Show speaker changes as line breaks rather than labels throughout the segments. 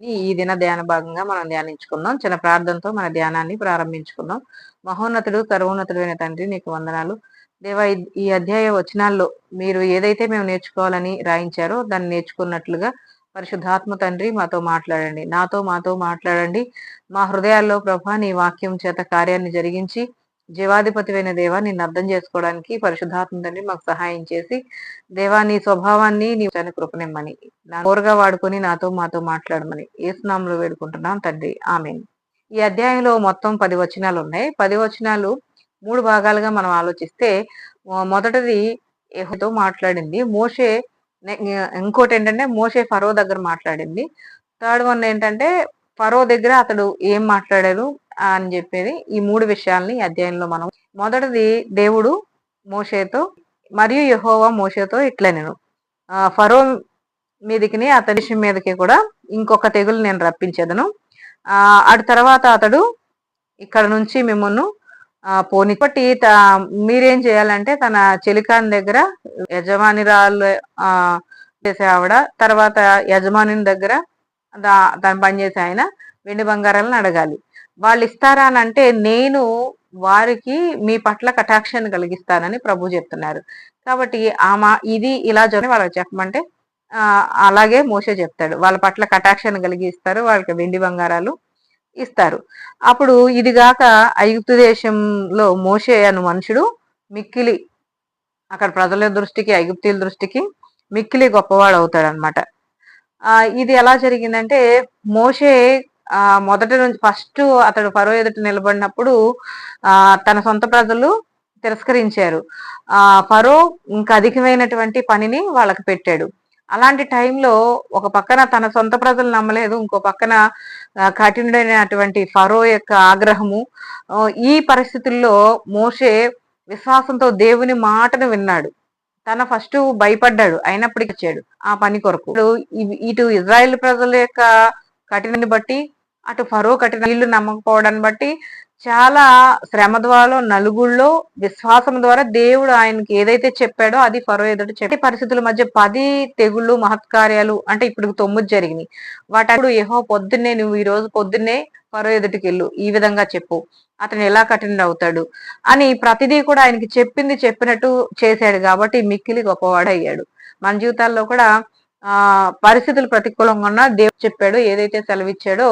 ఈ దిన ధ్యాన భాగంగా మనం ధ్యానించుకుందాం. చిన్న ప్రార్థనతో మన ధ్యానాన్ని ప్రారంభించుకుందాం. మహోన్నతుడు సర్వోన్నతుడైన తండ్రి నీకు వందనాలు. దేవా ఈ అధ్యాయ వచనాల్లో మీరు ఏదైతే మేము నేర్చుకోవాలని రాయించారో దాన్ని నేర్చుకున్నట్లుగా పరిశుద్ధాత్మ తండ్రి మాతో మాట్లాడండి. నాతో మాతో మాట్లాడండి. మా హృదయాల్లో ప్రభా నీ వాక్యం చేత కార్యాన్ని జరిగించి జీవాధిపతివైన దేవా నిన్ను అర్థం చేసుకోవడానికి పరిశుద్ధాత్మ తండ్రి మాకు సహాయం చేసి దేవా నీ స్వభావాన్ని నీ కృపనిమ్మని. నా కోరగా వాడుకొని నాతో మాతో మాట్లాడమని. ఏ వేడుకుంటున్నాం తండ్రి. ఆమె ఈ అధ్యాయంలో మొత్తం పది వచనాలు ఉన్నాయి పది వచనాలు మూడు భాగాలుగా మనం ఆలోచిస్తే మొదటిది ఏహోతో మాట్లాడింది. మోషే ఇంకోటి ఏంటంటే మోషే ఫరో దగ్గర మాట్లాడింది. థర్డ్ వన్ ఏంటంటే ఫరో దగ్గర అతడు ఏం మాట్లాడారు అని చెప్పేది ఈ మూడు విషయాల్ని అధ్యాయంలో మనం. మొదటిది దేవుడు మోషేతో మరియు యహోవా మోషేతో ఇట్లా నేను ఫరో మీదకి అతడి మీదకి కూడా ఇంకొక తెగులు నేను రప్పించేదను. అటు తర్వాత అతడు ఇక్కడ నుంచి మిమ్మల్ని పోని బట్టి మీరేం చేయాలంటే తన చెలికాని దగ్గర యజమానిరాలు చేసే ఆవిడ తర్వాత యజమాని దగ్గర తను పనిచేసే ఆయన వెండి బంగారాలను అడగాలి. వాళ్ళు ఇస్తారా అని అంటే నేను వారికి మీ పట్ల కటాక్షాన్ని కలిగిస్తానని ప్రభు చెప్తున్నారు. కాబట్టి ఆమె ఇది ఇలా జరిగి వాళ్ళకి చెప్పమంటే అలాగే మోసే చెప్తాడు. వాళ్ళ పట్ల కటాక్షాన్ని కలిగిస్తారు వాళ్ళకి వెండి బంగారాలు ఇస్తారు. అప్పుడు ఇదిగాక ఐగుప్తు దేశంలో మోసే అను మనుషుడు మిక్కిలి అక్కడ ప్రజల దృష్టికి ఐగుప్తీల దృష్టికి మిక్కిలి గొప్పవాడు అవుతాడు అనమాట ఇది ఎలా జరిగిందంటే మోషే ఆ మొదటి నుంచి ఫస్ట్ అతడు ఫరో ఎదుట నిలబడినప్పుడు ఆ తన సొంత ప్రజలు తిరస్కరించారు. ఆ ఫరో ఇంకా అధికమైనటువంటి పనిని వాళ్ళకి పెట్టాడు. అలాంటి టైంలో ఒక పక్కన తన సొంత ప్రజలు నమ్మలేదు ఇంకో పక్కన కఠినుడైనటువంటి ఫరో యొక్క ఆగ్రహము ఈ పరిస్థితుల్లో మోషే విశ్వాసంతో దేవుని మాటను విన్నాడు. తన ఫస్ట్ భయపడ్డాడు అయినప్పటికీ వచ్చాడు ఆ పని కొరకు. ఇటు ఇజ్రాయెల్ ప్రజల యొక్క కఠినని బట్టి అటు ఫరో కఠిన నీళ్ళు నమ్మకపోవడాన్ని బట్టి చాలా శ్రమ ద్వారా నలుగుళ్ళో విశ్వాసం ద్వారా దేవుడు ఆయనకి ఏదైతే చెప్పాడో అది ఫరో ఎదుట చెప్పే పరిస్థితుల మధ్య పది తెగుళ్ళు మహత్కార్యాలు అంటే ఇప్పుడు తొమ్మిది జరిగినాయి. వాటప్పుడు ఏహో పొద్దున్నే నువ్వు ఈ రోజు పొద్దున్నే ఫరో ఎదుటికి వెళ్ళు. ఈ విధంగా చెప్పు. అతను ఎలా కఠిన అవుతాడు? అని ప్రతిదీ కూడా ఆయనకి చెప్పింది చెప్పినట్టు చేశాడు కాబట్టి మిక్కిలి గొప్పవాడయ్యాడు. మన జీవితాల్లో కూడా ఆ పరిస్థితులు ప్రతికూలంగా ఉన్నా దేవుడు చెప్పాడు ఏదైతే సెలవిచ్చాడో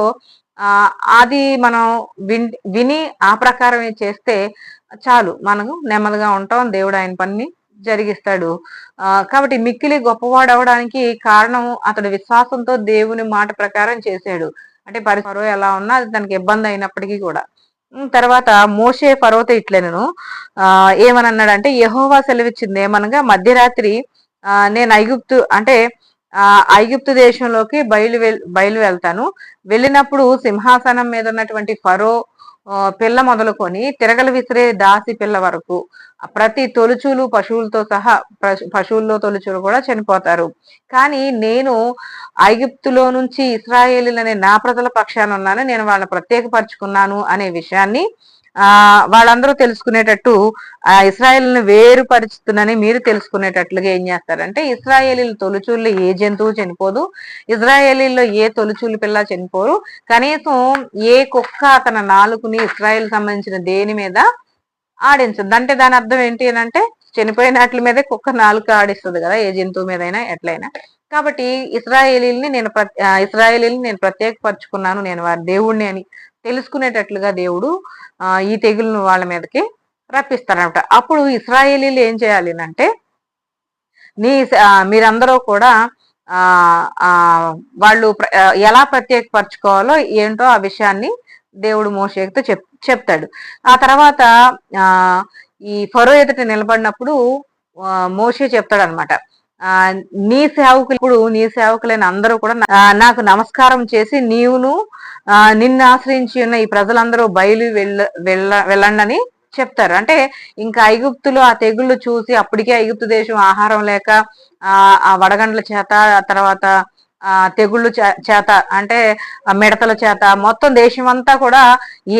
ఆ అది మనం విని ఆ ప్రకారమే చేస్తే చాలు. మనం నెమ్మదిగా ఉంటాం దేవుడు ఆయన పని జరిగిస్తాడు. ఆ కాబట్టి మిక్కిలి గొప్పవాడు అవడానికి కారణం అతడు విశ్వాసంతో దేవుని మాట ప్రకారం చేశాడు. అంటే పరిసరం ఎలా ఉన్నా అది తనకి ఇబ్బంది అయినప్పటికీ కూడా. తర్వాత మోసే పర్వత ఇట్లనను ఆ ఏమని అన్నాడంటే యహోవా సెలవిచ్చింది ఏమనగా మధ్యరాత్రి ఆ నేను ఐగుప్తు అంటే ఆ ఐగుప్తు దేశంలోకి బయలు బయలు వెళ్తాను. వెళ్ళినప్పుడు సింహాసనం మీద ఉన్నటువంటి ఫరో పిల్ల మొదలుకొని తిరగలు విసిరే దాసి పిల్ల వరకు ప్రతి తొలుచులు పశువులతో సహా పశువుల్లో తొలుచులు కూడా చనిపోతారు. కానీ నేను ఐగుప్తులో నుంచి ఇస్రాయేలీలనే నా ప్రజల పక్షాన ఉన్నాను. నేను వాళ్ళని ప్రత్యేకపరుచుకున్నాను అనే విషయాన్ని ఆ వాళ్ళందరూ తెలుసుకునేటట్టు ఆ ఇస్రాయేల్ని వేరుపరుచుతుందని మీరు తెలుసుకునేటట్లుగా ఏం చేస్తారంటే ఇస్రాయేలీలు తొలుచూళ్ళు ఏ జంతువు చనిపోదు ఇజ్రాయేలీల్లో ఏ తొలుచూలు పిల్ల చనిపోరు కనీసం ఏ కుక్క తన నాలుగుని ఇస్రాయేల్ సంబంధించిన దేని మీద ఆడించదు. అంటే దాని అర్థం ఏంటి అని అంటే చనిపోయినట్ల మీదే కుక్క నాలుక ఆడిస్తుంది కదా ఏ జంతువు మీదైనా ఎట్లయినా కాబట్టి ఇస్రాయేలీల్ని నేను ఇస్రాయేలీని నేను ప్రత్యేకపరుచుకున్నాను నేను వారి దేవుణ్ణి అని. తెలుసుకునేటట్లుగా దేవుడు ఈ తెగులను వాళ్ళ మీదకి రప్పిస్తారనమాట అప్పుడు ఇస్రాయేలీలు ఏం చేయాలి అంటే నీ మీరందరూ కూడా వాళ్ళు ఎలా ప్రత్యేకపరచుకోవాలో ఏంటో ఆ విషయాన్ని దేవుడు మోషేతో చెప్ చెప్తాడు. ఆ తర్వాత ఈ ఫరో ఎదుట నిలబడినప్పుడు మోషే చెప్తాడు అనమాట నీ సేవకులు ఇప్పుడు నీ సేవకులైన అందరూ కూడా నాకు నమస్కారం చేసి నీవును నిన్ను ఆశ్రయించి ఉన్న ఈ ప్రజలందరూ బయలు వెళ్ళ వెళ్ళ వెళ్ళండి చెప్తారు. అంటే ఇంకా ఐగుప్తులు ఆ తెగుళ్ళు చూసి అప్పటికే ఐగుప్తు దేశం ఆహారం లేక ఆ వడగండ్ల చేత తర్వాత తెగుళ్ళు చేత అంటే మిడతల చేత మొత్తం దేశం అంతా కూడా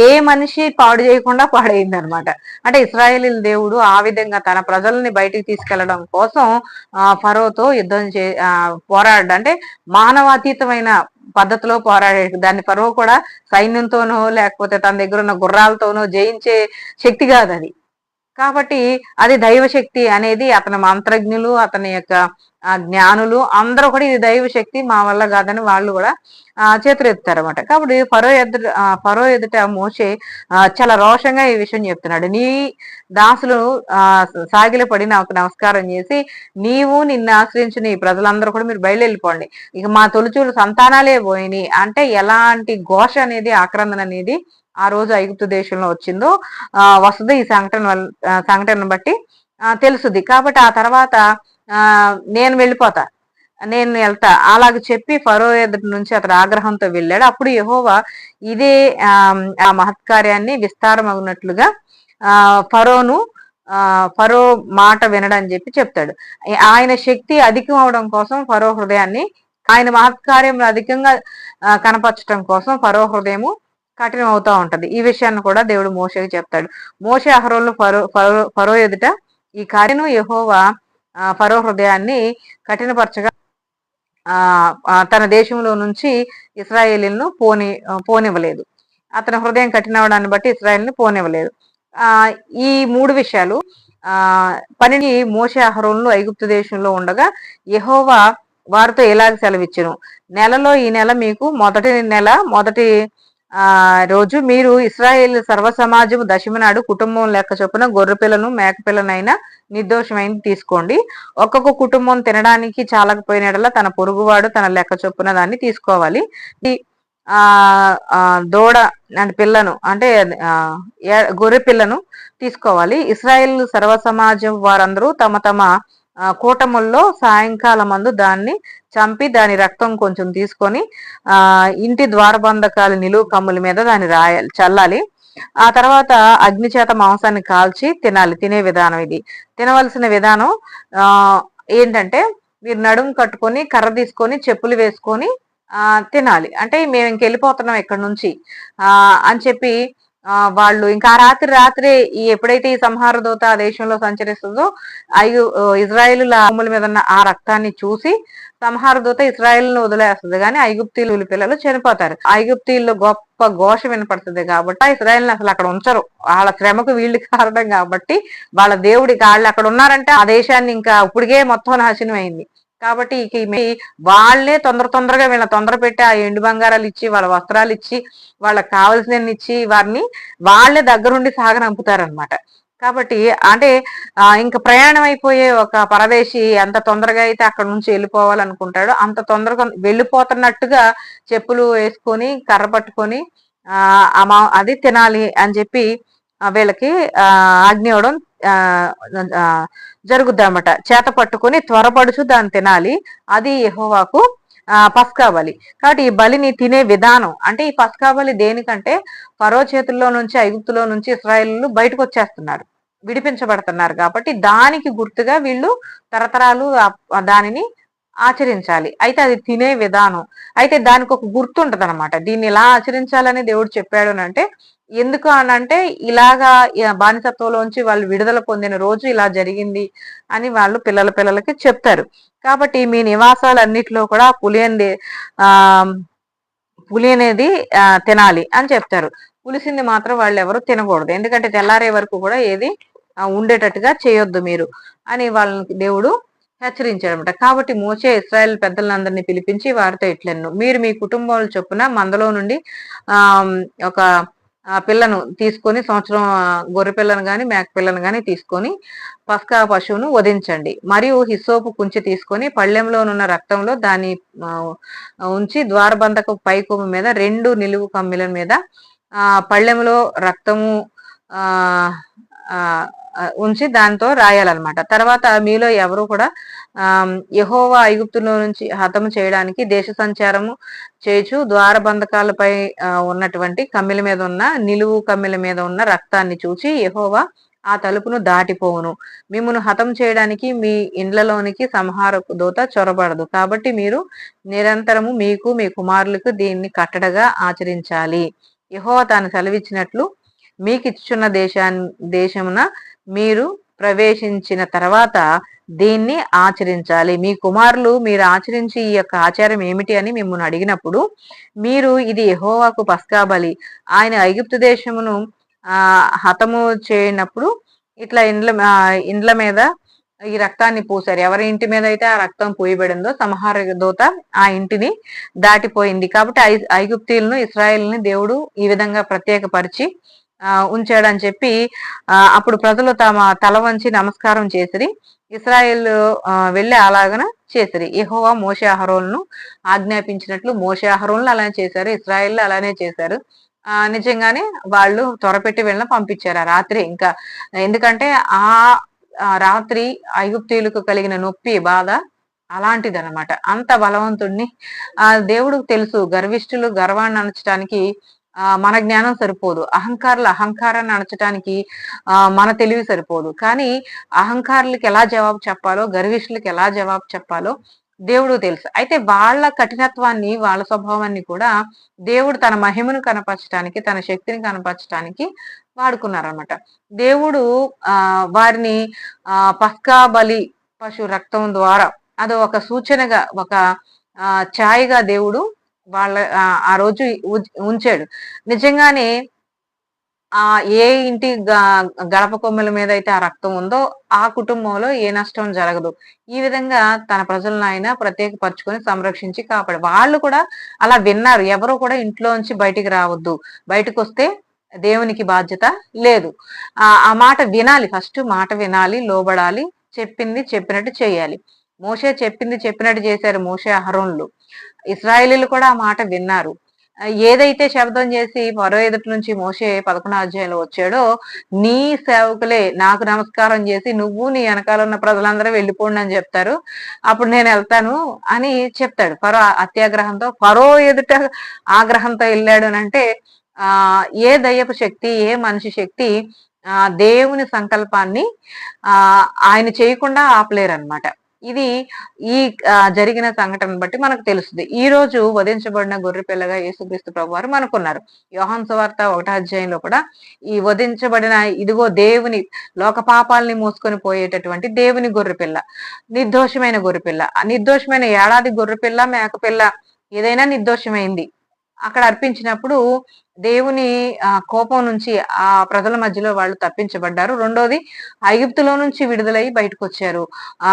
ఏ మనిషి పాడు చేయకుండా పాడైంది అనమాట అంటే ఇస్రాయేలీ దేవుడు ఆ విధంగా తన ప్రజల్ని బయటికి తీసుకెళ్ళడం కోసం ఆ ఫరోతో యుద్ధం చే పోరాడు అంటే మానవాతీతమైన పద్ధతిలో పోరాడే దాన్ని ఫరో కూడా సైన్యంతోనో లేకపోతే తన దగ్గర ఉన్న గుర్రాలతోనో జయించే శక్తి కాదు అది కాబట్టి అది దైవశక్తి అనేది అతని మంత్రజ్ఞులు అతని యొక్క జ్ఞానులు అందరూ కూడా ఇది దైవ శక్తి మా వల్ల కాదని వాళ్ళు కూడా ఆ చేతులు అనమాట కాబట్టి ఫరో ఎదుట ఫరో ఎదుట మోసే చాలా రోషంగా ఈ విషయం చెప్తున్నాడు. నీ దాసులు ఆ సాగిలపడి నాకు నమస్కారం చేసి నీవు నిన్ను ఆశ్రయించిన ఈ ప్రజలందరూ కూడా మీరు బయలుపోండి ఇక మా తొలిచూలు సంతానాలే పోయినాయి. అంటే ఎలాంటి ఘోష అనేది ఆక్రందన అనేది ఆ రోజు ఐగుప్తు దేశంలో వచ్చిందో వస్తుంది ఈ సంఘటన సంఘటనను బట్టి తెలుసుది. కాబట్టి ఆ తర్వాత ఆ నేను వెళ్ళిపోతా. నేను వెళ్తా. అలాగ చెప్పి ఫరో ఎదుటి నుంచి అతడు ఆగ్రహంతో వెళ్ళాడు. అప్పుడు యహోవా ఇదే ఆ మహత్కార్యాన్ని విస్తారమగినట్లుగా ఆ ఫరోను ఆ ఫరో మాట వినడని చెప్పి చెప్తాడు. ఆయన శక్తి అధికం అవడం కోసం ఫరో హృదయాన్ని ఆయన మహత్కార్యం అధికంగా కనపరచడం కోసం ఫరో హృదయము కఠినమవుతా ఉంటది. ఈ విషయాన్ని కూడా దేవుడు మోసకి చెప్తాడు. మోస అహరోలు ఫరో ఫరో ఫరో ఎదుట ఈ కార్యను యహోవా ఫరో హృదయాన్ని కఠినపరచగా తన దేశంలో నుంచి ఇస్రాయేలీలను పోని పోనివ్వలేదు. అతని హృదయం కఠినవడాన్ని బట్టి ఇస్రాయేల్ని పోనివ్వలేదు. ఆ ఈ మూడు విషయాలు ఆ పనిని మోసే అహరోన్లు ఐగుప్తు దేశంలో ఉండగా యహోవా వారితో ఎలాగ సెలవిచ్చును నెలలో ఈ నెల మీకు మొదటి నెల మొదటి ఆ రోజు మీరు ఇస్రాయేల్ సర్వ సమాజము దశమి నాడు కుటుంబం లెక్క చొప్పున గొర్రె పిల్లను మేక పిల్లనైనా నిర్దోషమైంది తీసుకోండి. ఒక్కొక్క కుటుంబం తినడానికి చాలకపోయినడలా తన పొరుగువాడు తన లెక్క చొప్పున దాన్ని తీసుకోవాలి. ఆ దూడ అంటే పిల్లను అంటే గొర్రె పిల్లను తీసుకోవాలి. ఇస్రాయేల్ సర్వ సమాజం వారందరూ తమ తమ కూటముల్లో సాయంకాలం అందు దాన్ని చంపి దాని రక్తం కొంచెం తీసుకొని ఆ ఇంటి ద్వారబంధకాలు నిలువు కమ్ముల మీద దాన్ని రాయాలి చల్లాలి. ఆ తర్వాత అగ్ని చేత మాంసాన్ని కాల్చి తినాలి తినే విధానం ఇది. తినవలసిన విధానం ఆ ఏంటంటే మీరు నడుము కట్టుకొని కర్ర తీసుకొని చెప్పులు వేసుకొని ఆ తినాలి. అంటే మేము ఇంకెళ్ళిపోతున్నాం ఇక్కడ నుంచి. ఆ అని చెప్పి వాళ్ళు ఇంకా రాత్రి రాత్రి ఈ ఎప్పుడైతే ఈ సంహార దూత ఆ దేశంలో సంచరిస్తుందో ఐదు ఇజ్రాయిల్ భూముల మీద ఉన్న ఆ రక్తాన్ని చూసి సంహార దూత ఇస్రాయల్ను వదిలేస్తుంది. కానీ ఐగుప్తీలు పిల్లలు చనిపోతారు. ఐగుప్తీల్లో గొప్ప ఘోష వినపడుతుంది కాబట్టి ఇస్రాయల్ అసలు అక్కడ ఉంచరు. వాళ్ళ శ్రమకు వీళ్ళు కారణం కాబట్టి వాళ్ళ దేవుడికి వాళ్ళు అక్కడ ఉన్నారంటే ఆ దేశాన్ని ఇంకా ఇప్పటికే మొత్తం నాశనం అయింది. కాబట్టి ఇక వాళ్ళే తొందర తొందరగా వీళ్ళ తొందర పెట్టి ఆ ఎండు బంగారాలు ఇచ్చి వాళ్ళ వస్త్రాలు ఇచ్చి వాళ్ళకి కావలసిన ఇచ్చి వారిని వాళ్ళే దగ్గరుండి సాగనంపుతారనమాట కాబట్టి అంటే ఇంకా ప్రయాణం అయిపోయే ఒక పరదేశి ఎంత తొందరగా అయితే అక్కడ నుంచి వెళ్ళిపోవాలనుకుంటాడో అంత తొందరగా వెళ్ళిపోతున్నట్టుగా చెప్పులు వేసుకొని కర్ర పట్టుకొని ఆ అది తినాలి అని చెప్పి వీళ్ళకి ఆజ్ఞ ఇవ్వడం జరుగుద్ది అనమాట చేత పట్టుకొని త్వరపడుచు దాన్ని తినాలి. అది యహోవాకు పస్కా బలి. కాబట్టి ఈ బలిని తినే విధానం అంటే ఈ పస్కా బలి దేనికంటే పరో చేతుల్లో నుంచి ఐగుప్తులో నుంచి ఇస్రాయిల్ బయటకు వచ్చేస్తున్నారు విడిపించబడుతున్నారు కాబట్టి దానికి గుర్తుగా వీళ్ళు తరతరాలు దానిని ఆచరించాలి. అయితే అది తినే విధానం. అయితే దానికి ఒక గుర్తుంటది అనమాట దీన్ని ఎలా ఆచరించాలని దేవుడు చెప్పాడు అంటే ఎందుకు అని అంటే ఇలాగా బానిసత్వంలోంచి వాళ్ళు విడుదల పొందిన రోజు ఇలా జరిగింది అని వాళ్ళు పిల్లల పిల్లలకి చెప్తారు. కాబట్టి మీ నివాసాలన్నిటిలో కూడా పులి అంది ఆ పులి అనేది తినాలి అని చెప్తారు. పులిసింది మాత్రం వాళ్ళు ఎవరు తినకూడదు. ఎందుకంటే తెల్లారే వరకు కూడా ఏది ఉండేటట్టుగా చేయొద్దు మీరు అని వాళ్ళని దేవుడు హెచ్చరించాడనమాట. కాబట్టి మోసే ఇస్రాయల్ పెద్దలందరినీ పిలిపించి వారితో ఇట్లను మీరు మీ కుటుంబాల చొప్పున మందలో నుండి ఒక ఆ పిల్లను తీసుకొని సంవత్సరం గొర్రె పిల్లను గాని మేక పిల్లను కానీ తీసుకొని పస్కా పశువును వధించండి. మరియు హిస్సోపు కుంచి తీసుకొని పళ్ళెంలోనున్న రక్తంలో దాన్ని ఉంచి ద్వారబంధక పైకొమ్మ మీద రెండు నిలువు కమ్మిల మీద ఆ పళ్ళెంలో రక్తము ఆ ఉంచి దాంతో రాయాలన్నమాట. తర్వాత మీలో ఎవరు కూడా ఆ యహోవా ఐగుప్తులో నుంచి హతము చేయడానికి దేశ సంచారము చేయొచ్చు ద్వారబంధకాలపై ఉన్నటువంటి కమ్మిల మీద ఉన్న నిలువు కమ్మిల మీద ఉన్న రక్తాన్ని చూచి యహోవా ఆ తలుపును దాటిపోవును. మిమ్మను హతం చేయడానికి మీ ఇండ్లలోనికి సంహారపు దూత చొరబడదు. కాబట్టి మీరు నిరంతరము మీకు మీ కుమారులకు దీన్ని కట్టడగా ఆచరించాలి. యహోవా తాను సెలవిచ్చినట్లు మీకు ఇచ్చున్న దేశాన్ని దేశమున మీరు ప్రవేశించిన తర్వాత దీన్ని ఆచరించాలి. మీ కుమారులు మీరు ఆచరించి ఈ యొక్క ఆచారం ఏమిటి అని మిమ్మల్ని అడిగినప్పుడు మీరు ఇది ఎహోవాకు పస్కాబలి ఆయన ఐగుప్తు దేశమును ఆ హతము చేయనప్పుడు ఇట్లా ఇండ్ల ఇండ్ల మీద ఈ రక్తాన్ని పోసారు ఎవరి ఇంటి మీద అయితే ఆ రక్తం పూయబడిందో సంహార దూత ఆ ఇంటిని దాటిపోయింది. కాబట్టి ఐ ఐగుప్తీలను ఇస్రాయిల్ని దేవుడు ఈ విధంగా ప్రత్యేకపరిచి ఉంచాడని చెప్పి అప్పుడు ప్రజలు తమ తల వంచి నమస్కారం చేసిరి. ఇస్రాయేల్ వెళ్ళి అలాగన చేసిరి. యహోవా మోషే అహరోలను ఆజ్ఞాపించినట్లు మోషే అహరోలను అలానే చేశారు. ఇస్రాయేల్ అలానే చేశారు. ఆ నిజంగానే వాళ్ళు త్వరపెట్టి వెళ్ళిన పంపించారు ఆ రాత్రి. ఇంకా ఎందుకంటే ఆ రాత్రి ఐగుప్తీయులకు కలిగిన నొప్పి బాధ అలాంటిది అనమాట అంత బలవంతుడిని ఆ దేవుడికి తెలుసు. గర్విష్ఠులు గర్వాన్ని అనచడానికి మన జ్ఞానం సరిపోదు. అహంకారులు అహంకారాన్ని అణచడానికి మన తెలివి సరిపోదు. కానీ అహంకారులకి ఎలా జవాబు చెప్పాలో గర్విష్ఠులకి ఎలా జవాబు చెప్పాలో దేవుడు తెలుసు. అయితే వాళ్ళ కఠినత్వాన్ని వాళ్ళ స్వభావాన్ని కూడా దేవుడు తన మహిమను కనపరచడానికి తన శక్తిని కనపరచడానికి వాడుకున్నారనమాట దేవుడు ఆ వారిని ఆ పస్కా బలి పశు రక్తం ద్వారా అది ఒక సూచనగా ఒక ఆ ఛాయగా దేవుడు వాళ్ళ ఆ రోజు ఉంచాడు. నిజంగానే ఆ ఏ ఇంటి గడప కొమ్మల మీద అయితే ఆ రక్తం ఉందో ఆ కుటుంబంలో ఏ నష్టం జరగదు. ఈ విధంగా తన ప్రజలను ఆయన ప్రత్యేకపరచుకొని సంరక్షించి కాపాడు. వాళ్ళు కూడా అలా విన్నారు. ఎవరు కూడా ఇంట్లోంచి బయటికి రావద్దు. బయటకు వస్తే దేవునికి బాధ్యత లేదు. ఆ మాట వినాలి. ఫస్ట్ మాట వినాలి లోబడాలి చెప్పింది చెప్పినట్టు చేయాలి. మోషే చెప్పింది చెప్పినట్టు చేశారు మోషే అహరోన్లు. ఇస్రాయేలీలు కూడా ఆ మాట విన్నారు. ఏదైతే శబ్దం చేసి మరో ఎదుటి నుంచి మోసే పదకొండు అధ్యాయంలో వచ్చాడో నీ సేవకులే నాకు నమస్కారం చేసి నువ్వు నీ వెనకాల ఉన్న ప్రజలందరూ వెళ్ళిపోండి అని చెప్తారు. అప్పుడు నేను వెళ్తాను అని చెప్తాడు. పరో అత్యాగ్రహంతో పరో ఎదుట ఆగ్రహంతో వెళ్ళాడు అని అంటే ఆ ఏ దయ్యపు శక్తి ఏ మనిషి శక్తి ఆ దేవుని సంకల్పాన్ని ఆ ఆయన చేయకుండా ఆపలేరు అనమాట ఇది ఈ జరిగిన సంఘటన బట్టి మనకు తెలుస్తుంది. ఈ రోజు వధించబడిన గొర్రె పిల్లగా యేసుక్రీస్తు ప్రభు వారు మనకున్నారు. యోహన్ సువార్త ఒకటో అధ్యాయంలో కూడా ఈ వధించబడిన ఇదిగో దేవుని లోక పాపాలని మోసుకొని పోయేటటువంటి దేవుని గొర్రె పిల్ల నిర్దోషమైన గొర్రె పిల్ల నిర్దోషమైన ఏడాది గొర్రె పిల్ల మేకపిల్ల ఏదైనా నిర్దోషమైంది. అక్కడ అర్పించినప్పుడు దేవుని కోపం నుంచి ఆ ప్రజల మధ్యలో వాళ్ళు తప్పించబడ్డారు. రెండోది ఐగుప్తులో నుంచి విడుదలై బయటకు వచ్చారు ఆ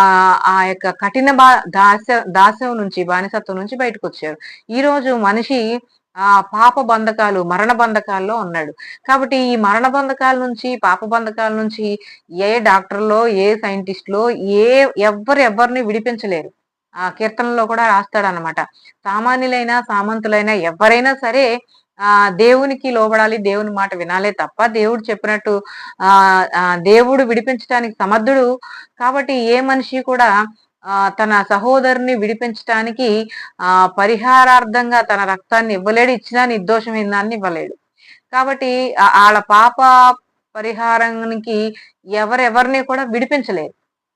ఆ యొక్క కఠిన బా దాస దాసం నుంచి బానిసత్వం నుంచి బయటకు వచ్చారు ఈ రోజు మనిషి ఆ పాప బంధకాలు మరణ బంధకాల్లో ఉన్నాడు. కాబట్టి ఈ మరణ బంధకాల నుంచి పాప బంధకాల నుంచి ఏ డాక్టర్లో ఏ సైంటిస్ట్లో ఏ ఎవ్వరు ఎవరిని విడిపించలేరు. ఆ కీర్తనలో కూడా రాస్తాడనమాట సామాన్యులైనా సామంతులైనా ఎవరైనా సరే ఆ దేవునికి లోబడాలి దేవుని మాట వినాలే తప్ప దేవుడు చెప్పినట్టు ఆ దేవుడు విడిపించడానికి సమర్థుడు కాబట్టి ఏ మనిషి కూడా ఆ తన సహోదరుని విడిపించడానికి ఆ పరిహారార్థంగా తన రక్తాన్ని ఇవ్వలేడు ఇచ్చినా నిర్దోషమైన దాన్ని ఇవ్వలేడు. కాబట్టి వాళ్ళ పాప పరిహారానికి ఎవరెవరిని కూడా విడిపించలేరు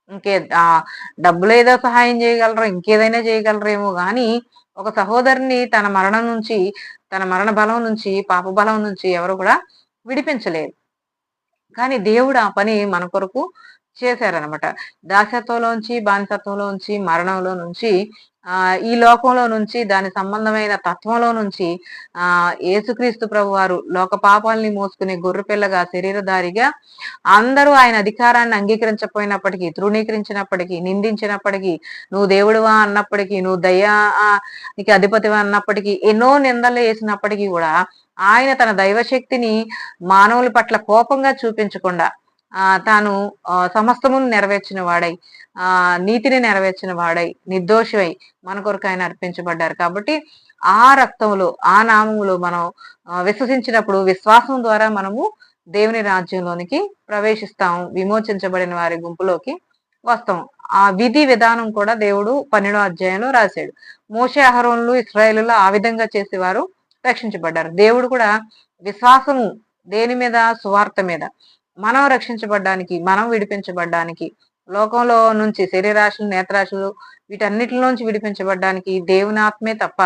ఇంకే ఆ డబ్బులు ఏదో సహాయం చేయగలరు ఇంకేదైనా చేయగలరేమో కానీ ఒక సహోదరుని తన మరణం నుంచి తన మరణ బలం నుంచి పాప బలం నుంచి ఎవరు కూడా విడిపించలేరు. కానీ దేవుడు ఆ పని మన కొరకు చేశారనమాట దాసత్వంలోంచి బానిసత్వంలోంచి మరణంలో నుంచి ఆ ఈ లోకంలో నుంచి దాని సంబంధమైన తత్వంలో నుంచి ఆ యేసుక్రీస్తు ప్రభు వారు లోక పాపాలని మోసుకునే గొర్రెపిల్లగా శరీరధారిగా అందరూ ఆయన అధికారాన్ని అంగీకరించకపోయినప్పటికీ తృణీకరించినప్పటికీ నిందించినప్పటికీ నువ్వు దేవుడువా అన్నప్పటికీ నువ్వు దయ్యా నీకు అధిపతివా అన్నప్పటికీ ఎన్నో నిందలు వేసినప్పటికీ కూడా ఆయన తన దైవశక్తిని మానవుల పట్ల కోపంగా చూపించకుండా తాను సమస్తమును నెరవేర్చిన వాడై ఆ నీతిని నెరవేర్చిన వాడై నిర్దోషివై మన కొరకు ఆయన అర్పించబడ్డారు. కాబట్టి ఆ రక్తంలో ఆ నామములో మనం విశ్వసించినప్పుడు విశ్వాసం ద్వారా మనము దేవుని రాజ్యంలోనికి ప్రవేశిస్తాం విమోచించబడిన వారి గుంపులోకి వస్తాం. ఆ విధి విధానం కూడా దేవుడు పన్నెండో అధ్యాయంలో రాశాడు. మోసే అహరోన్లు ఇస్రాయేల్లో ఆ విధంగా చేసేవారు రక్షించబడ్డారు. దేవుడు కూడా విశ్వాసము దేని మీద? సువార్త మీద. మనం రక్షించబడ్డానికి మనం విడిపించబడ్డానికి లోకంలో నుంచి శరీరాశులు నేత్రాశులు వీటన్నిటి నుంచి దేవునాత్మే దేవుని ఆత్మే తప్ప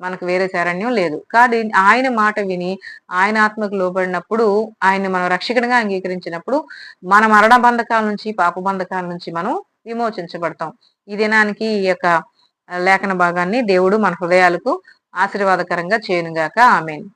మనకు వేరే శరణ్యం లేదు. కానీ ఆయన మాట విని ఆయన ఆత్మకు లోబడినప్పుడు ఆయన మనం రక్షకుడిగా అంగీకరించినప్పుడు మన మరణ బంధకాల నుంచి పాప బంధకాల నుంచి మనం విమోచించబడతాం. ఈ దినానికి ఈ యొక్క లేఖన భాగాన్ని దేవుడు మన హృదయాలకు ఆశీర్వాదకరంగా చేయనుగాక. ఆమెను.